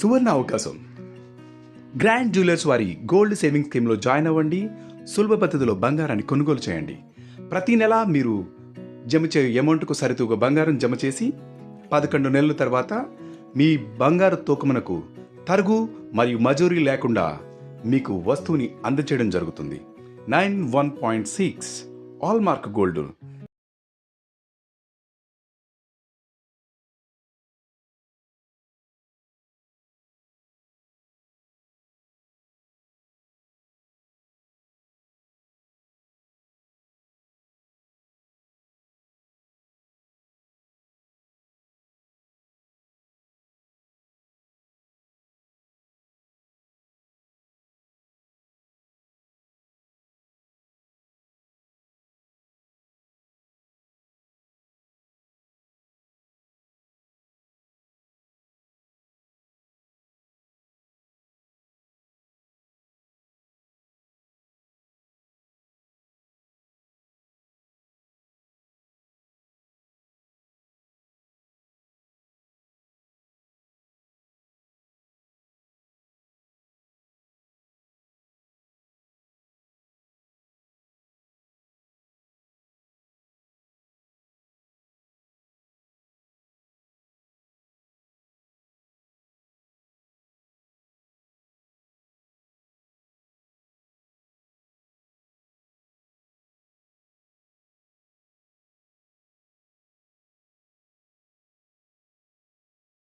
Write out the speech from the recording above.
సువర్ణ అవకాశం. Grand jewellers వారి gold saving స్కీమ్లో జాయిన్ అవ్వండి. సులభ పద్ధతిలో బంగారాన్ని కొనుగోలు చేయండి. ప్రతి నెల మీరు జమ చేయు అమౌంట్కు సరితూగా బంగారం జమ చేసి పదకొండు నెలల తర్వాత మీ బంగారు తూకమునకు తరుగు మరియు మజూరీ లేకుండా మీకు వస్తువుని అందచేయడం జరుగుతుంది. Nine one point six hallmark gold.